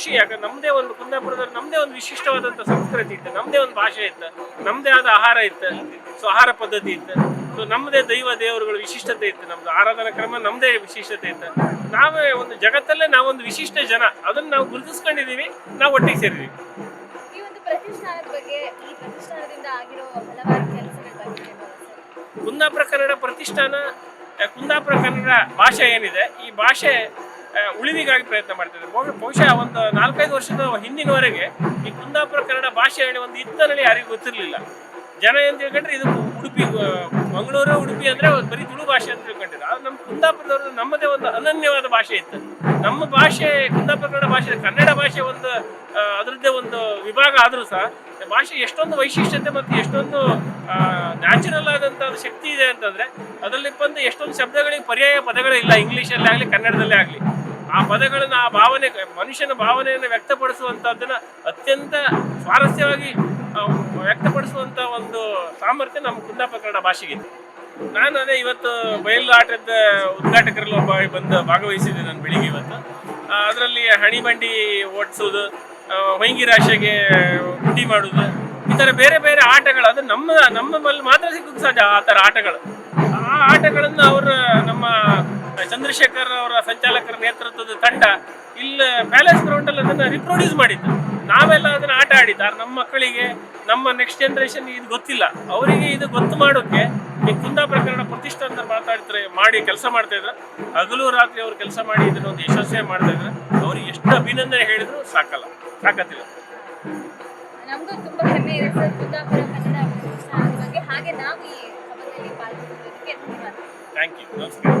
ಖುಷಿ ಯಾಕಂದ್ರೆ ನಮ್ಮದೇ ಒಂದು ಕುಂದಾಪುರದಲ್ಲಿ ನಮ್ಮದೇ ಒಂದು ವಿಶಿಷ್ಟವಾದಂಥ ಸಂಸ್ಕೃತಿ ಇತ್ತು ನಮ್ಮದೇ ಒಂದು ಭಾಷೆ ಇತ್ತು ನಮ್ಮದೇ ಆದ ಆಹಾರ ಇತ್ತು ಸೊ ಆಹಾರ ಪದ್ಧತಿ ಇತ್ತು ಸೊ ನಮ್ಮದೇ ದೈವ ದೇವರುಗಳ ವಿಶಿಷ್ಟತೆ ಇತ್ತು ನಮ್ದು ಆರಾಧನಾ ಕ್ರಮ ನಮ್ಮದೇ ವಿಶಿಷ್ಟತೆ ಇತ್ತು. ನಾವೇ ಒಂದು ಜಗತ್ತಲ್ಲೇ ನಾವೊಂದು ವಿಶಿಷ್ಟ ಜನ ಅದನ್ನು ನಾವು ಗುರುತಿಸ್ಕೊಂಡಿದ್ದೀವಿ ನಾವು ಒಟ್ಟಿಗೆ ಸೇರಿದ್ದೀವಿ ಒಂದು ಪ್ರತಿಷ್ಠಾನದ ಬಗ್ಗೆ ಈ ಪ್ರತಿಷ್ಠಾನದಿಂದ ಆಗಿರೋ ಹಲವಾರು ಕೆಲಸಗಳ ಬಗ್ಗೆ ಹೇಳ್ಬೋದಾ ಕುಂದಾಪುರ ಕನ್ನಡ ಪ್ರತಿಷ್ಠಾನ ಕುಂದಾಪುರ ಕನ್ನಡ ಭಾಷೆ ಏನಿದೆ ಈ ಭಾಷೆ ಉಳಿವಿಗಾಗಿ ಪ್ರಯತ್ನ ಮಾಡ್ತಿದ್ರು. ಬಹು- ಬಹುಶಃ ಒಂದು ನಾಲ್ಕೈದು ವರ್ಷದ ಹಿಂದಿನವರೆಗೆ ಈ ಕುಂದಾಪುರ ಕನ್ನಡ ಭಾಷೆ ಹೇಳಿ ಒಂದು ಇತ್ತನಲ್ಲಿ ಯಾರಿಗೂ ಗೊತ್ತಿರಲಿಲ್ಲ. ಜನ ಏನು ತಿಳ್ಕೊಂಡ್ರೆ ಇದು ಉಡುಪಿ ಮಂಗಳೂರು ಉಡುಪಿ ಅಂದರೆ ಬರೀ ತುಳು ಭಾಷೆ ಅಂತ ತಿಳ್ಕೊಂಡಿದ್ರು. ಆದ್ರೆ ನಮ್ಮ ಕುಂದಾಪುರದವ್ರದ್ದು ನಮ್ಮದೇ ಒಂದು ಅನನ್ಯವಾದ ಭಾಷೆ ಇತ್ತು. ನಮ್ಮ ಭಾಷೆ, ಕುಂದಾಪುರ ಕನ್ನಡ ಭಾಷೆ ಕನ್ನಡ ಭಾಷೆ ಒಂದು ಅದರದ್ದೇ ಒಂದು ವಿಭಾಗ ಆದರೂ ಸಹ, ಭಾಷೆ ಎಷ್ಟೊಂದು ವೈಶಿಷ್ಟ್ಯತೆ ಮತ್ತು ಎಷ್ಟೊಂದು ನ್ಯಾಚುರಲ್ ಆದಂಥ ಶಕ್ತಿ ಇದೆ ಅಂತಂದರೆ, ಅದರಲ್ಲಿ ಬಂದು ಎಷ್ಟೊಂದು ಶಬ್ದಗಳಿಗೆ ಪರ್ಯಾಯ ಪದಗಳಿಲ್ಲ ಇಂಗ್ಲೀಷಲ್ಲೇ ಆಗಲಿ ಕನ್ನಡದಲ್ಲೇ ಆಗಲಿ ಆ ಪದಗಳನ್ನು, ಆ ಭಾವನೆ, ಮನುಷ್ಯನ ಭಾವನೆಯನ್ನು ವ್ಯಕ್ತಪಡಿಸುವಂಥದ್ದನ್ನು ಅತ್ಯಂತ ಸ್ವಾರಸ್ಯವಾಗಿ ವ್ಯಕ್ತಪಡಿಸುವಂಥ ಒಂದು ಸಾಮರ್ಥ್ಯ ನಮ್ಮ ಕುಂದಾಪ ಕನ್ನಡ ಭಾಷೆಗಿದೆ ನಾನು ಅದೇ ಇವತ್ತು ಬಯಲು ಆಟದ ಉದ್ಘಾಟಕರಲ್ಲಿ ಒಬ್ಬ ಬಂದು ಭಾಗವಹಿಸಿದ್ದೆ ನಾನು ಬೆಳಿಗ್ಗೆ ಇವತ್ತು. ಅದರಲ್ಲಿ ಹಣಿಬಂಡಿ ಓಡಿಸೋದು ಹೊಂಗಿ ರಾಶಿಗೆ ಗುಂಡಿ ಮಾಡೋದು, ಈ ಥರ ಬೇರೆ ಬೇರೆ ಆಟಗಳು. ಅದು ನಮ್ಮ ನಮ್ಮಲ್ಲಿ ಮಾತ್ರ ಸಿಗೋದು ಸಹಜ ಆ ಥರ ಆಟಗಳು. ಆ ಆಟಗಳನ್ನು ಅವರ ಚಂದ್ರಶೇಖರ್ ಅವರ ಸಂಚಾಲಕರ ನೇತೃತ್ವದ ತಂಡ ಇಲ್ಲಿ ಪ್ಯಾಲೇಸ್ ಗ್ರೌಂಡಲ್ಲಿ ಅದನ್ನು ರಿಪ್ರೊಡ್ಯೂಸ್ ಮಾಡಿದ್ದು. ನಾವೆಲ್ಲ ಅದನ್ನು ಆಟ ಆಡಿದ್ದಾರೆ ನಮ್ಮ ಮಕ್ಕಳಿಗೆ ನಮ್ಮ ನೆಕ್ಸ್ಟ್ ಜನ್ರೇಷನ್ ಇದು ಗೊತ್ತಿಲ್ಲ. ಅವರಿಗೆ ಇದು ಗೊತ್ತು ಮಾಡೋಕ್ಕೆ ಈ ಕುಂದಾ ಪ್ರಕರಣ ಪ್ರತಿಷ್ಠೆ ಅಂತ ಮಾತಾಡ್ತಾರೆ ಮಾಡಿ ಕೆಲಸ ಮಾಡ್ತಾ ಇದ್ರು. ಹಗಲು ರಾತ್ರಿ ಅವ್ರು ಕೆಲಸ ಮಾಡಿ ಇದನ್ನ ಒಂದು ಯಶಸ್ವಿ ಮಾಡ್ತಾ ಇದ್ರು. ಅವ್ರಿಗೆ ಎಷ್ಟು ಅಭಿನಂದನೆ ಹೇಳಿದ್ರು ಸಾಕಲ್ಲ. ಸಾಕತ್ತಿಲ್ಲ. ನಮಗೂ ತುಂಬಾ ಹೆಮ್ಮೆ ಇದೆ ಸರ್ ಕುಂದಾಪುರ ಕನ್ನಡ ಬಗ್ಗೆ ಹಾಗೆ ನಾವು ಈ ಸಭೆಯಲ್ಲಿ ಪಾಲ್ಗೊಂಡಿರೋದಕ್ಕೆ ಧನ್ಯವಾದ. ಥ್ಯಾಂಕ್ ಯು ನಮಸ್ಕಾರ.